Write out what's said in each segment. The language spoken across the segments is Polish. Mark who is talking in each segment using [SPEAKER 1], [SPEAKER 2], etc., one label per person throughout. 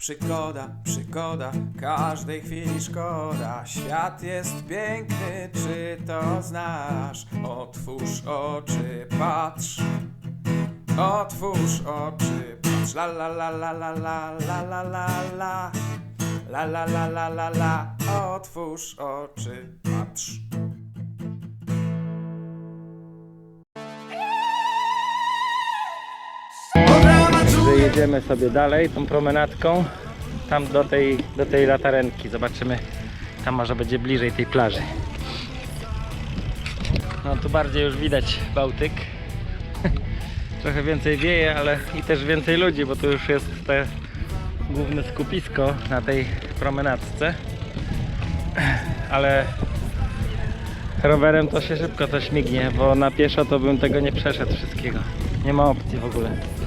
[SPEAKER 1] Przygoda, przygoda, każdej chwili szkoda. Świat jest piękny, czy to znasz? Otwórz oczy, patrz. Otwórz oczy, patrz. La la la la la la la la la la. La la la la la la. Otwórz oczy, patrz.
[SPEAKER 2] Jedziemy sobie dalej tą promenadką tam do tej, do tej latarenki. Zobaczymy tam może będzie bliżej tej plaży. No tu bardziej już widać Bałtyk. Trochę więcej wieje, ale i też więcej ludzi, bo tu już jest te główne skupisko na tej promenadce. Ale rowerem to się szybko to śmignie, bo na pieszo to bym tego nie przeszedł wszystkiego. Nie ma opcji w ogóle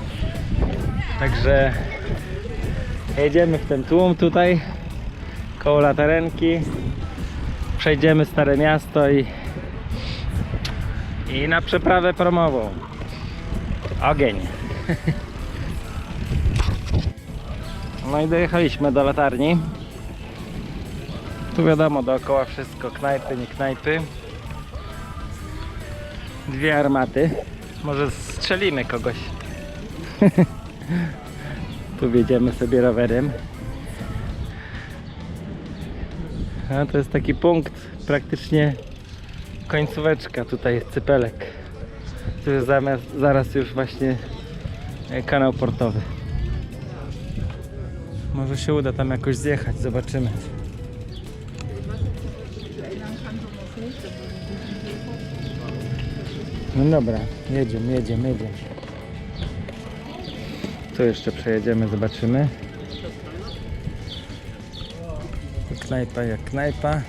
[SPEAKER 2] Także jedziemy w ten tłum tutaj koło latarenki. Przejdziemy Stare Miasto i, i na przeprawę promową. Ogień. No i dojechaliśmy do latarni. Tu wiadomo dookoła wszystko, knajpy, nie knajpy. Dwie armaty. Może strzelimy kogoś. Tu wjedziemy sobie rowerem. A to jest taki punkt, praktycznie końcóweczka. Tutaj jest cypelek. Tu jest zamiast, zaraz już właśnie e, kanał portowy. Może się uda tam jakoś zjechać, zobaczymy. No dobra, jedziemy, jedziemy, jedziemy. Tu jeszcze przejedziemy, zobaczymy. Knajpa jak knajpa.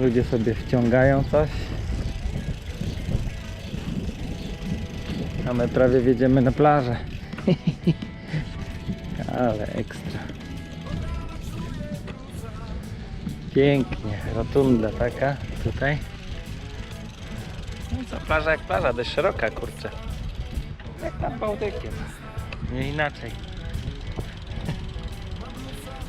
[SPEAKER 2] Ludzie sobie wciągają coś. A my prawie wjedziemy na plażę. Ale ekstra. Pięknie, rotunda taka tutaj. No co, plaża jak plaża, dość szeroka kurczę. Jak nad Bałtykiem. Nie inaczej.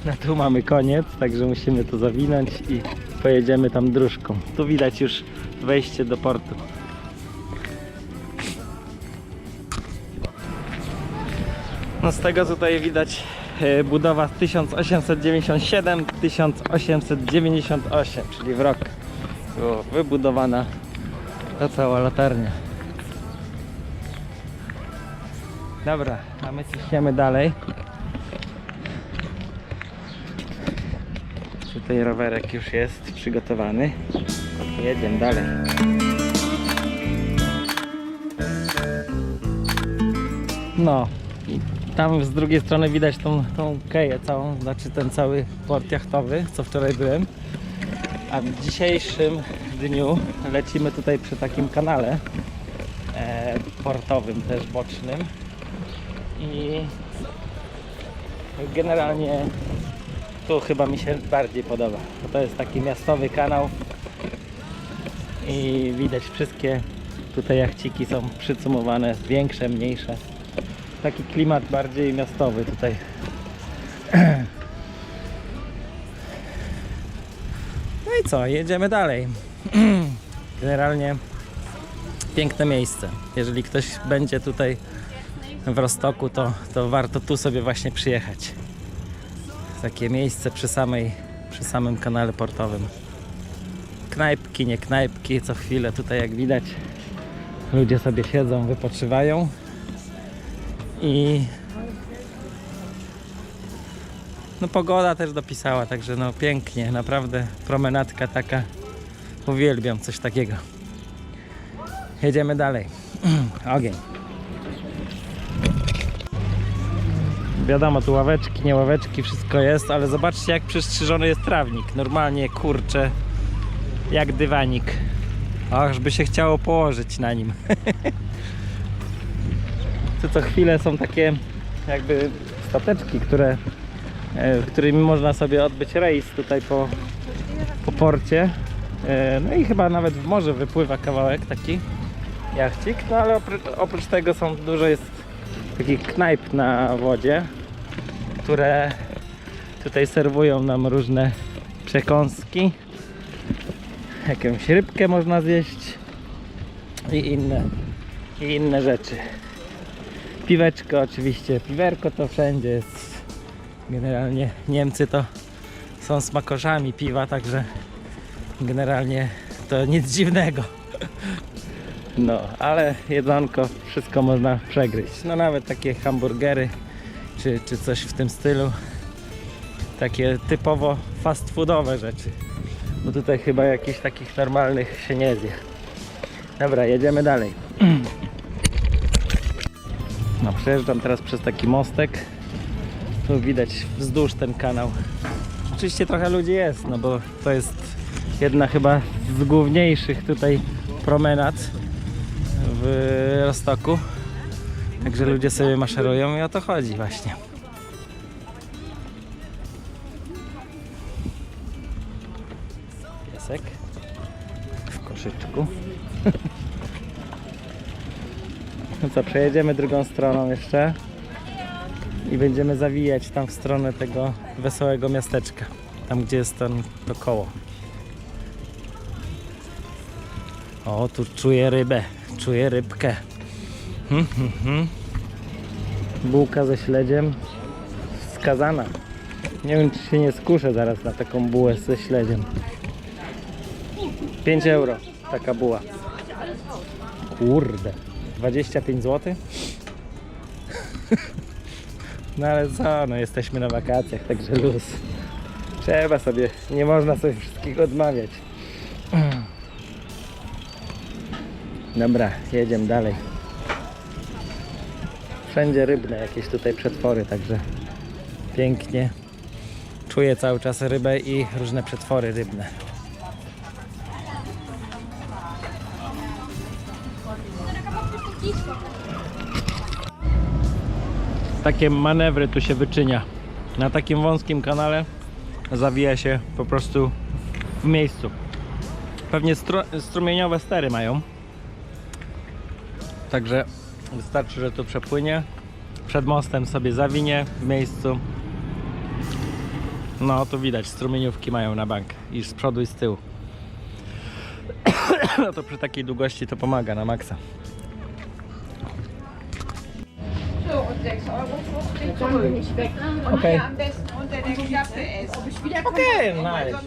[SPEAKER 2] No tu mamy koniec, także musimy to zawinąć i pojedziemy tam dróżką. Tu widać już wejście do portu. No z tego tutaj widać e, budowa z 1897-1898, czyli w rok wybudowana ta cała latarnia. Dobra, a my ciśniemy dalej. Tutaj rowerek już jest przygotowany. Jedziemy dalej. No i tam z drugiej strony widać tą, tą keję całą, znaczy ten cały port jachtowy, co wczoraj byłem. A w dzisiejszym dniu lecimy tutaj przy takim kanale e, portowym też bocznym i generalnie tu chyba mi się bardziej podoba, bo to jest taki miastowy kanał i widać wszystkie tutaj jachciki są przycumowane, większe, mniejsze. Taki klimat bardziej miastowy tutaj. No i co, jedziemy dalej. Generalnie piękne miejsce. Jeżeli ktoś będzie tutaj w Rostoku, to, to warto tu sobie właśnie przyjechać. Takie miejsce przy samej, przy samym kanale portowym. Knajpki, nie knajpki, co chwilę tutaj jak widać ludzie sobie siedzą, wypoczywają i no pogoda też dopisała, także no pięknie, naprawdę promenadka taka uwielbiam coś takiego. Jedziemy dalej. Ogień. Wiadomo, tu ławeczki, nie ławeczki, wszystko jest, ale zobaczcie jak przystrzyżony jest trawnik. Normalnie, kurczę, jak dywanik. Aż by się chciało położyć na nim. tu co chwilę są takie jakby stateczki, które, e, którymi można sobie odbyć rejs tutaj po, po porcie. E, No i chyba nawet w morze wypływa kawałek taki jachcik, no ale oprócz, oprócz tego są dużo jest takich knajp na wodzie. które tutaj serwują nam różne przekąski. Jakąś rybkę można zjeść i inne, i inne rzeczy. Piweczko oczywiście, piwerko to wszędzie jest. Generalnie Niemcy to są smakoszami piwa, także generalnie to nic dziwnego. No, ale jedzonko, wszystko można przegryźć. No nawet takie hamburgery czy, czy coś w tym stylu. Takie typowo fast foodowe rzeczy. Bo tutaj chyba jakichś takich normalnych się nie zje. Dobra, jedziemy dalej. No, przejeżdżam teraz przez taki mostek. Tu widać wzdłuż ten kanał. Oczywiście trochę ludzi jest, no bo to jest jedna chyba z główniejszych tutaj promenad w Rostoku. Także ludzie sobie maszerują i o to chodzi właśnie. Piesek w koszyczku. No co, przejedziemy drugą stroną jeszcze i będziemy zawijać tam w stronę tego wesołego miasteczka. Tam gdzie jest ten, to koło. O, tu czuję rybę, czuję rybkę. Hmm, hmm, hmm. Bułka ze śledziem skazana. Nie wiem, czy się nie skuszę zaraz na taką bułę ze śledziem. 5 euro taka buła. Kurde, 25 zł? No ale co, no jesteśmy na wakacjach, także luz. Trzeba sobie, nie można sobie wszystkiego odmawiać. Dobra, jedziemy dalej. Wszędzie rybne jakieś tutaj przetwory, także pięknie. Czuję cały czas rybę i różne przetwory rybne. Takie manewry tu się wyczynia. Na takim wąskim kanale zawija się po prostu w miejscu. Pewnie stru- strumieniowe stery mają. Także wystarczy, że tu przepłynie. Przed mostem sobie zawinie w miejscu. No tu widać, strumieniówki mają na bank. I z przodu i z tyłu. No to przy takiej długości to pomaga na maksa.
[SPEAKER 3] So, und 6 Euro 50 kommen nicht weg. Und
[SPEAKER 2] Okay. Okej, nice.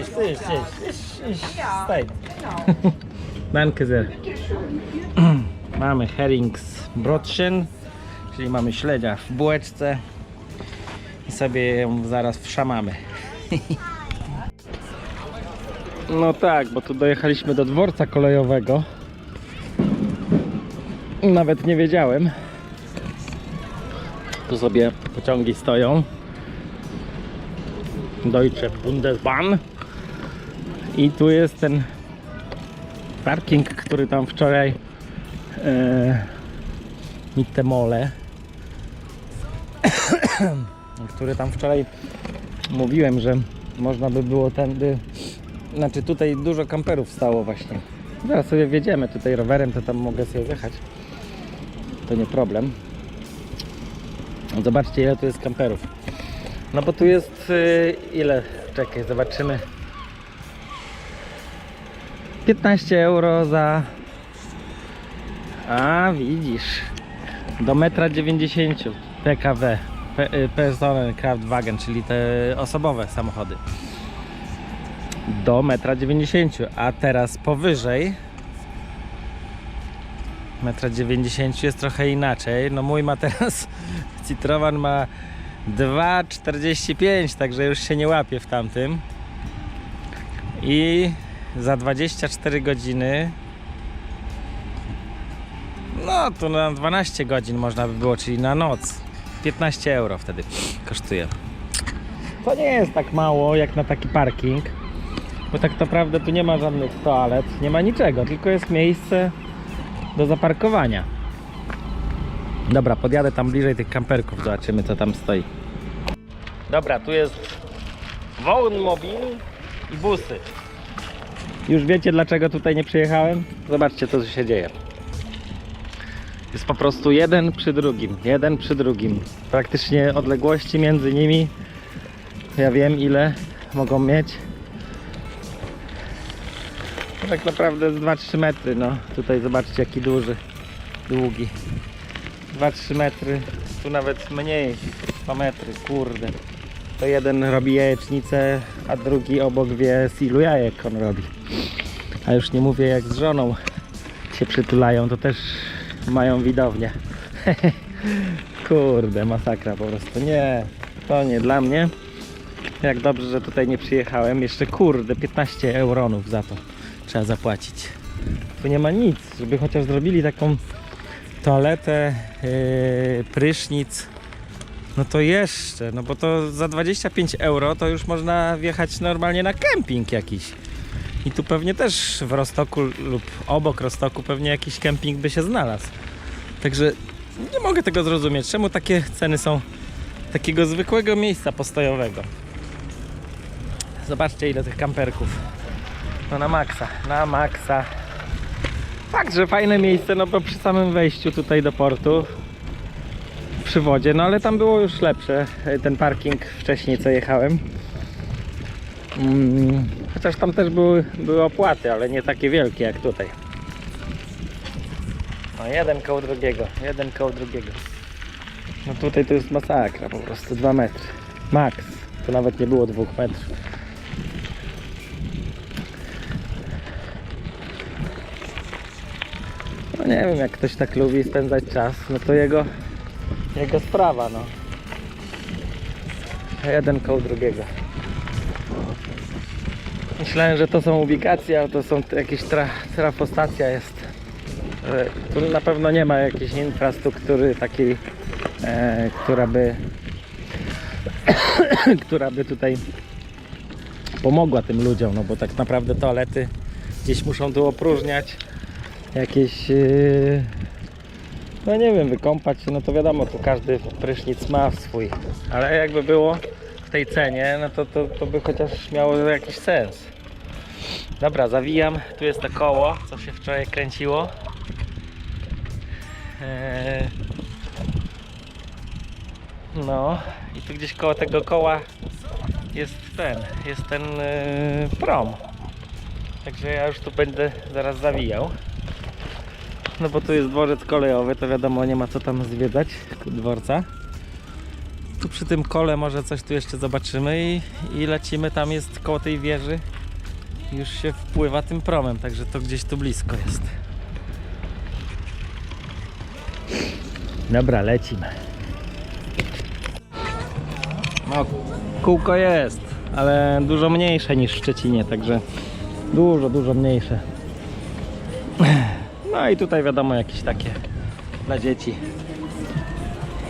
[SPEAKER 2] Iść, iść, iść. Staj.
[SPEAKER 3] Genau.
[SPEAKER 2] Danke sehr. Mamy herrings brotchen, czyli mamy śledzia w bułeczce i sobie ją zaraz wszamamy. No tak, bo tu dojechaliśmy do dworca kolejowego. Nawet nie wiedziałem. Tu sobie pociągi stoją. Deutsche Bundesbahn. I tu jest ten parking, który tam wczoraj e, Mitte Mole który tam wczoraj mówiłem, że można by było tędy znaczy tutaj dużo kamperów stało właśnie. Zaraz sobie wjedziemy tutaj rowerem to tam mogę sobie wjechać. To nie problem. Zobaczcie ile tu jest kamperów. No bo tu jest y, ile? Czekaj zobaczymy. 15 euro za. A widzisz. Do metra 90 PKW. Pe- Personen Kraftwagen, czyli te osobowe samochody. Do metra 90, a teraz powyżej metra 90 jest trochę inaczej. No mój ma teraz Citroen ma 2,45, także już się nie łapie w tamtym. I za 24 godziny no to na 12 godzin można by było, czyli na noc. 15 euro wtedy kosztuje. To nie jest tak mało jak na taki parking bo tak naprawdę tu nie ma żadnych toalet nie ma niczego, tylko jest miejsce do zaparkowania. Dobra, podjadę tam bliżej tych kamperków zobaczymy co tam stoi. Dobra, tu jest Wohnmobil i busy. Już wiecie dlaczego tutaj nie przyjechałem? Zobaczcie co się dzieje. Jest po prostu jeden przy drugim, jeden przy drugim. Praktycznie odległości między nimi, ja wiem ile mogą mieć. Tak naprawdę z 2-3 metry, no. Tutaj zobaczcie jaki duży, długi. 2-3 metry, tu nawet mniej, 2 metry, kurde. To jeden robi jajecznicę, a drugi obok wie z ilu jajek on robi. A już nie mówię jak z żoną się przytulają, to też mają widownię. Kurde, masakra po prostu. Nie, to nie dla mnie. Jak dobrze, że tutaj nie przyjechałem. Jeszcze kurde, 15 euronów za to trzeba zapłacić. Tu nie ma nic, żeby chociaż zrobili taką toaletę, yy, prysznic. No to jeszcze, no bo to za 25 euro to już można wjechać normalnie na kemping jakiś. I tu pewnie też w Rostoku lub obok Rostoku pewnie jakiś kemping by się znalazł. Także nie mogę tego zrozumieć, czemu takie ceny są takiego zwykłego miejsca postojowego. Zobaczcie ile tych kamperków. No na maksa, na maksa. Fakt, że fajne miejsce, no bo przy samym wejściu tutaj do portu przy wodzie, no ale tam było już lepsze e, ten parking wcześniej co jechałem. Mm, chociaż tam też były, były opłaty, ale nie takie wielkie jak tutaj. No jeden koło drugiego, jeden koło drugiego. No tutaj to jest masakra, po prostu 2 metry. Max. To nawet nie było 2 metrów. No nie wiem, jak ktoś tak lubi spędzać czas, no to jego, jego sprawa, no. Jeden koło drugiego. Myślałem, że to są ubikacje, a to są jakieś tra, trafostacja jest. Tu na pewno nie ma jakiejś infrastruktury takiej, e, która by która by tutaj pomogła tym ludziom, no bo tak naprawdę toalety gdzieś muszą tu opróżniać jakieś e, no nie wiem, wykąpać się, no to wiadomo, tu każdy prysznic ma swój, ale jakby było w tej cenie, no to, to, to by chociaż miało jakiś sens. Dobra, zawijam. Tu jest to koło, co się wczoraj kręciło. Eee, No i tu gdzieś koło tego koła jest ten, jest ten e, prom. Także ja już tu będę zaraz zawijał. No bo tu jest dworzec kolejowy, to wiadomo nie ma co tam zwiedzać dworca. Tu przy tym kole może coś tu jeszcze zobaczymy i, i lecimy, tam jest koło tej wieży już się wpływa tym promem, także to gdzieś tu blisko jest. Dobra, lecimy. No, kółko jest, ale dużo mniejsze niż w Szczecinie, także dużo, dużo mniejsze. No i tutaj wiadomo jakieś takie dla dzieci.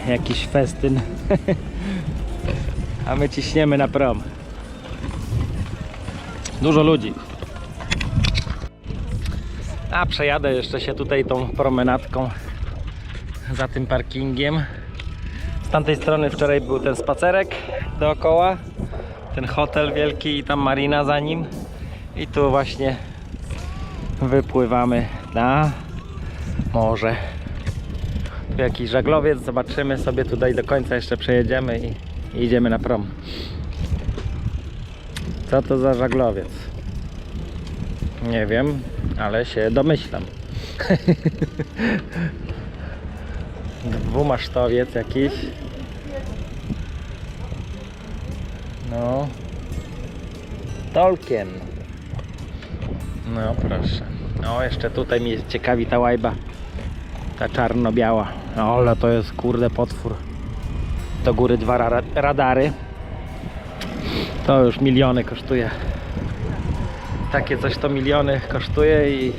[SPEAKER 2] Jakiś festyn. A my ciśniemy na prom. Dużo ludzi. A przejadę jeszcze się tutaj tą promenadką za tym parkingiem. Z tamtej strony wczoraj był ten spacerek dookoła. Ten hotel wielki i tam marina za nim. I tu właśnie wypływamy na morze. Tu jakiś żaglowiec, zobaczymy sobie tutaj do końca jeszcze przejedziemy i, idziemy na prom. Co to za żaglowiec? Nie wiem, ale się domyślam. Dwumasztowiec jakiś. No. Tolkien. No proszę. O, jeszcze tutaj mnie ciekawi ta łajba. Ta czarno-biała. No, ale to jest kurde potwór. Do góry dwa ra radary. To już miliony kosztuje. Takie coś to miliony kosztuje i,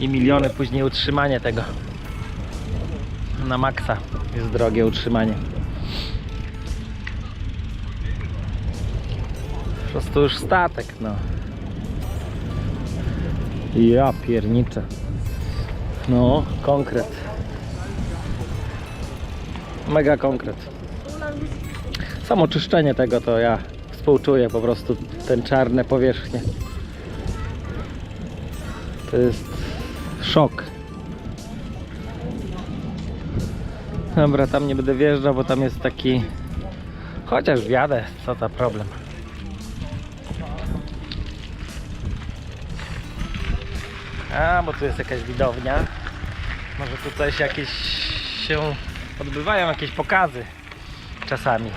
[SPEAKER 2] i miliony później utrzymanie tego. Na maksa jest drogie utrzymanie. Po prostu już statek, no. Ja pierniczę. No, konkret. Mega konkret. Samo czyszczenie tego to ja współczuję po prostu ten czarne powierzchnie. To jest szok. Dobra, tam nie będę wjeżdżał, bo tam jest taki... Chociaż wjadę, co to problem. A, bo tu jest jakaś widownia. Może tu coś jakieś się odbywają, jakieś pokazy czasami.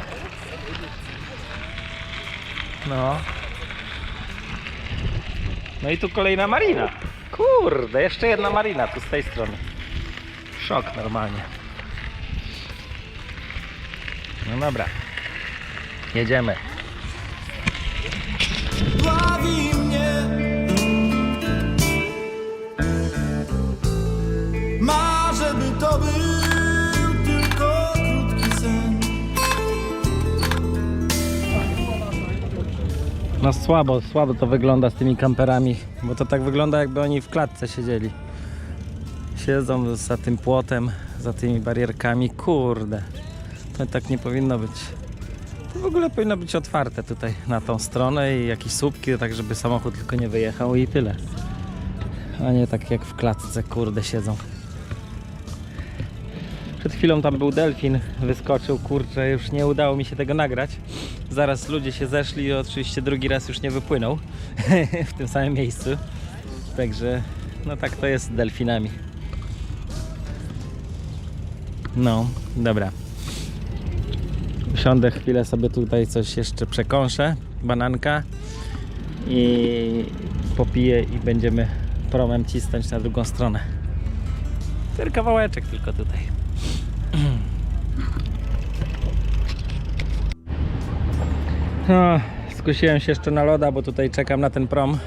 [SPEAKER 2] No. No i tu kolejna marina. Kurde, jeszcze jedna marina tu z tej strony. Szok normalnie. No dobra. Jedziemy.
[SPEAKER 1] Bawi
[SPEAKER 2] No słabo, słabo to wygląda z tymi kamperami, bo to tak wygląda jakby oni w klatce siedzieli. Siedzą za tym płotem, za tymi barierkami. Kurde, to tak nie powinno być. To w ogóle powinno być otwarte tutaj na tą stronę i jakieś słupki, tak żeby samochód tylko nie wyjechał i tyle. A nie tak jak w klatce, kurde, siedzą. Przed chwilą tam był delfin, wyskoczył, kurczę, już nie udało mi się tego nagrać. Zaraz ludzie się zeszli i oczywiście drugi raz już nie wypłynął w tym samym miejscu. Także, no tak to jest z delfinami. No, dobra. Usiądę chwilę sobie tutaj coś jeszcze przekąszę, bananka i popiję i będziemy promem cisnąć na drugą stronę. Ten kawałeczek tylko tutaj. No, skusiłem się jeszcze na loda, bo tutaj czekam na ten prom.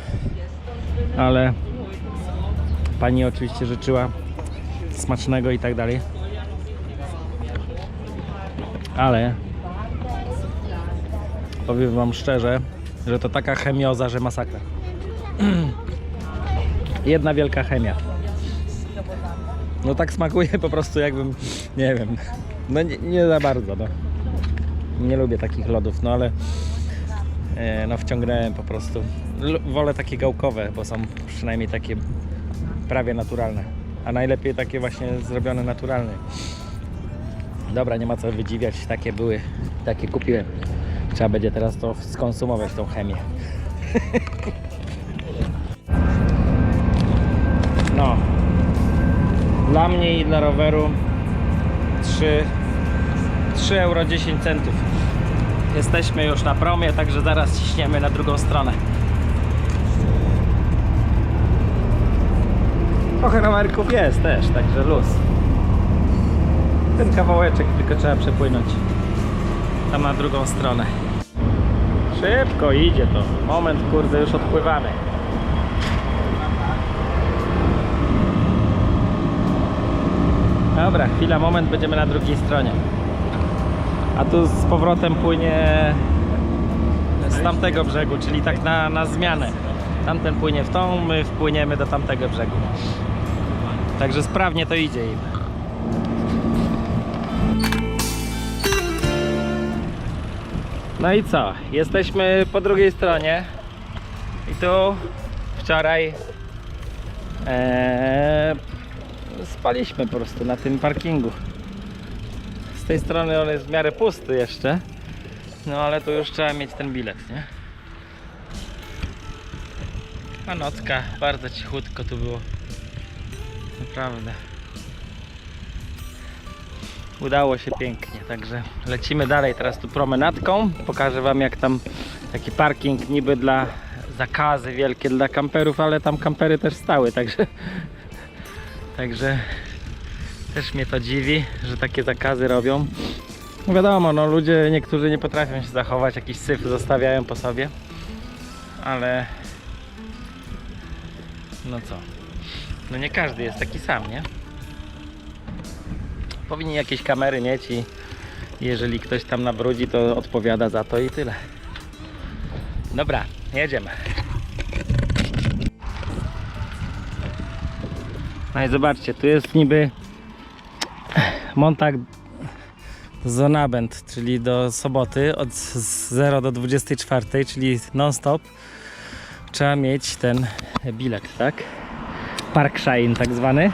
[SPEAKER 2] Ale pani oczywiście życzyła smacznego i tak dalej. Ale powiem wam szczerze, że to taka chemioza, że masakra. Jedna wielka chemia. No tak smakuje po prostu jakbym, nie wiem, no nie, nie za bardzo, no. Nie lubię takich lodów, no ale e, no wciągnąłem po prostu. Wolę takie gałkowe, bo są przynajmniej takie prawie naturalne. A najlepiej takie właśnie zrobione naturalnie. Dobra, nie ma co wydziwiać, takie były, takie kupiłem. Trzeba będzie teraz to skonsumować, tą chemię. No. Dla mnie i dla roweru 3 3 euro 10 centów. Jesteśmy już na promie, także zaraz ciśniemy na drugą stronę. Trochę rowerków jest też, także luz. Ten kawałeczek tylko trzeba przepłynąć. Tam na drugą stronę. Szybko idzie to. Moment, kurde, już odpływamy. Dobra, chwila, moment, będziemy na drugiej stronie. A tu z powrotem płynie z tamtego brzegu, czyli tak na, na zmianę. Tamten płynie w tą, my wpłyniemy do tamtego brzegu. Także sprawnie to idzie im. No i co? Jesteśmy po drugiej stronie. I tu wczoraj e, spaliśmy po prostu na tym parkingu. Tej strony on jest w miarę pusty jeszcze. No ale tu już trzeba mieć ten bilet, nie? A nocka, bardzo cichutko tu było. Naprawdę. Udało się pięknie, także lecimy dalej teraz tu promenadką. Pokażę wam jak tam taki parking niby dla zakazy wielkie dla kamperów, ale tam kampery też stały, także także też mnie to dziwi, że takie zakazy robią. No wiadomo, no ludzie niektórzy nie potrafią się zachować, jakiś syf zostawiają po sobie, ale no co, no nie każdy jest taki sam, nie? Powinni jakieś kamery mieć i jeżeli ktoś tam nabrudzi, to odpowiada za to i tyle. Dobra, jedziemy. No i zobaczcie, tu jest niby Montag Zonabend, czyli do soboty od z 0 do 24, czyli non-stop. Trzeba mieć ten bilet, tak? Park Shine tak zwany.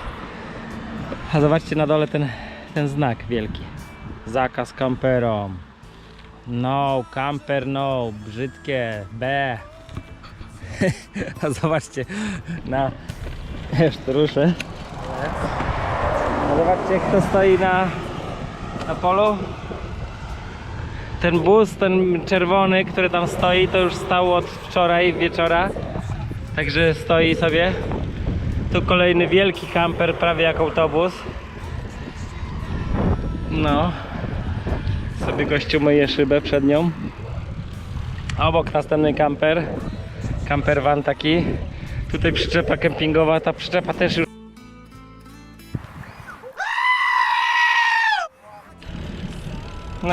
[SPEAKER 2] A zobaczcie na dole ten ten znak wielki. Zakaz kamperom. No, camper no, brzydkie, B. A zobaczcie, na... To ruszę. Zobaczcie, kto stoi na, na polu. Ten bus, ten czerwony, który tam stoi, to już stał od wczoraj wieczora. Także stoi sobie. Tu kolejny wielki kamper, prawie jak autobus. No. Sobie gościu myje szybę przed nią. Obok następny kamper. Kamper van taki. Tutaj przyczepa kempingowa. Ta przyczepa też już.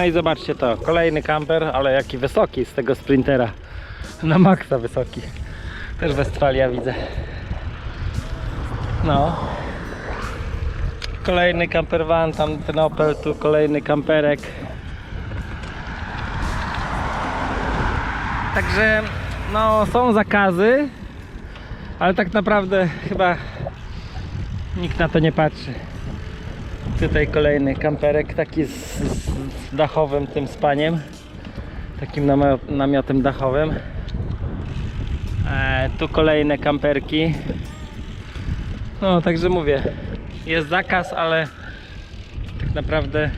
[SPEAKER 2] No i zobaczcie to. Kolejny kamper, ale jaki wysoki z tego sprintera. Na maksa wysoki. Też Westfalia widzę. No. Kolejny camper van, tam ten Opel, tu kolejny kamperek. Także no są zakazy, ale tak naprawdę chyba nikt na to nie patrzy. Tutaj kolejny kamperek taki z, z dachowym tym spaniem. Takim namio- namiotem dachowym. E, tu kolejne kamperki. No, także mówię, jest zakaz, ale tak naprawdę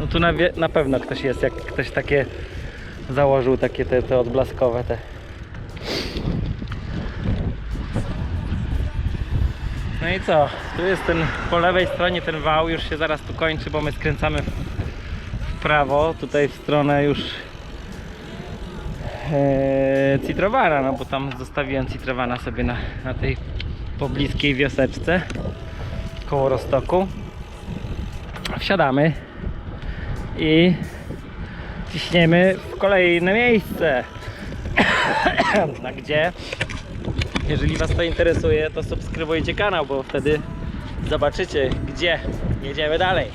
[SPEAKER 2] no tu na, na pewno ktoś jest, jak ktoś takie założył takie te, te odblaskowe te. No i co? Tu jest ten po lewej stronie ten wał, już się zaraz tu kończy, bo my skręcamy w, w prawo, tutaj w stronę już e, Citrowana, no bo tam zostawiłem Citrowana sobie na, na tej pobliskiej wioseczce koło Rostoku. Wsiadamy i ciśniemy w kolejne miejsce. Na gdzie? Jeżeli Was to interesuje, to subskrybujcie kanał, bo wtedy zobaczycie, gdzie jedziemy dalej.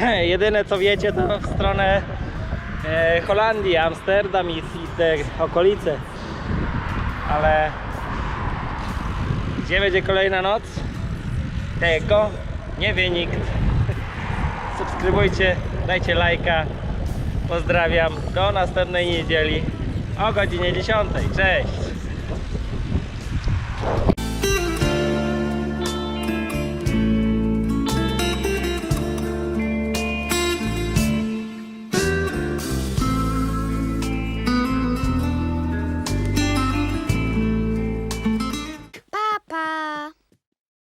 [SPEAKER 2] Jedyne co wiecie, to w stronę e, Holandii, Amsterdam i, i te okolice. Ale gdzie będzie kolejna noc? Tego nie wie nikt. Subskrybujcie, dajcie lajka. Pozdrawiam. Do następnej niedzieli o godzinie 10. Cześć!